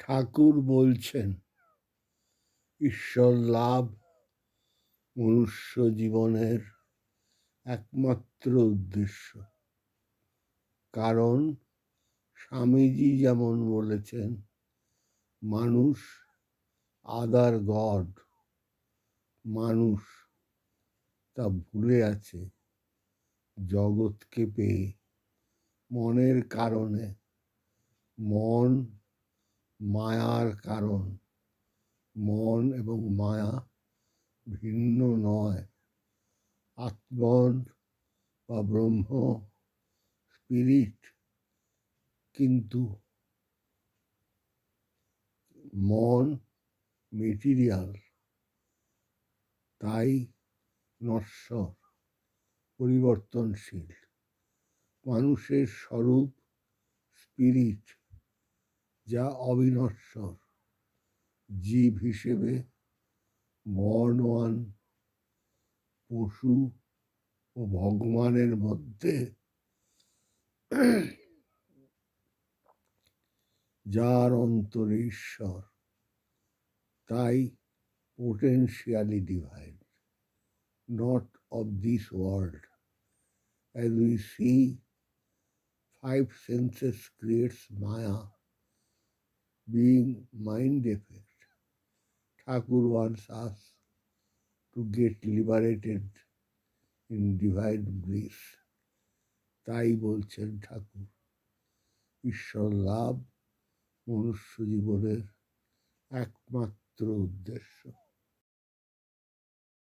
ঠাকুর বলছেন, ঈশ্বর লাভ মনুষ্য জীবনের একমাত্র উদ্দেশ্য। কারণ স্বামীজি যেমন বলেছেন, মানুষ আদার গড, মানুষ তা ভুলে আছে জগৎকে পেয়ে। মনের কারণে মন মায়ার কারণ। মন এবং মায়া ভিন্ন নয়। আত্মন বা ব্রহ্ম, স্পিরিট, কিন্তু মন মেটিরিয়াল, তাই নশ্বর, পরিবর্তনশীল। মানুষের স্বরূপ স্পিরিট। যা অবিনশ্বর। জীব হিসেবে বর্ণওয়ান পশু ও ভগবানের মধ্যে যার অন্তরে ঈশ্বর, তাই potentially divide not of this world as we see five senses creates maya being mind effect. Thakur wants us to get liberated in divine bliss. তাই বলছেন ঠাকুর ঈশ্বর লাভ মনুষ্য জীবনের একমাত্র উদ্দেশ্য